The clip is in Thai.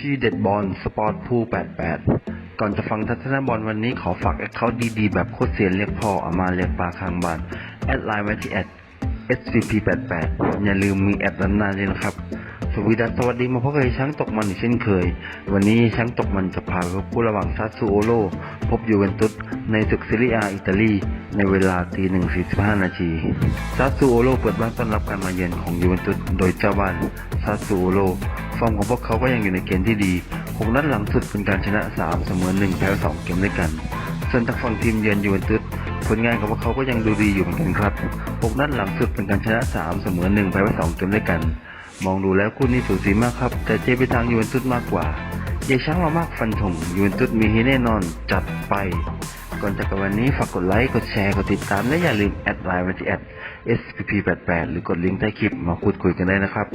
ที่เด็ดบอลสปอร์ตพู88 ก่อนจะฟังทัศนบอลวันนี้ขอฝากแอคเคาท์ดีๆ แบบโคตรเซียเรียกพ่ออามาเรียกปลาข้างบานแอดไลน์ไว้ที่แอด SCP88 อย่าลืมมีแอดด้านหน้าด้วยนะครับ สวีดัสสวัสดีมาพบกับช้างตกมันอีกเช่นเคย วันนี้ช้างตกมันจะพาไปพบคู่ระหว่างซาซูโอโล พบยูเวนตุสในศึกซีเรียอาอิตาลี ในเวลาตีหนึ่งสี่สิบห้านาทีซาซูโอโลเปิดบ้านต้อนรับการมาเยือนของยูเวนตุสโดยเจ้าบ้านซาซูโอโล ฟอร์มของพวกเขาก็ยังอยู่ในเกณฑ์ที่ดีหกนัดหลังสุดเป็นการชนะสามเสมอหนึ่งแพ้สองเกมด้วยกัน ส่วนทางฝั่งทีมเยือนยูเวนตุสผลงานของพวกเขาก็ยังดูดีอยู่เหมือนกันครับหกนัดหลังสุดเป็นการชนะสามเสมอหนึ่งแพ้สองเกมด้วยกัน มองดูแล้วคู่นี้สูสีมากครับ แต่เจไปทางยูเวนตุสมากกว่าเยช้างเรามากฟันธงยูเวนตุสมีให้แน่นอนจัดไปก่อนจากกันวันนี้ฝากกดไลค์ กดแชร์ กดติดตาม และอย่าลืมแอดไลน์มาที่แอด SPP88 หรือกดลิงก์ใต้คลิปมาพูดคุยกันได้นะครับ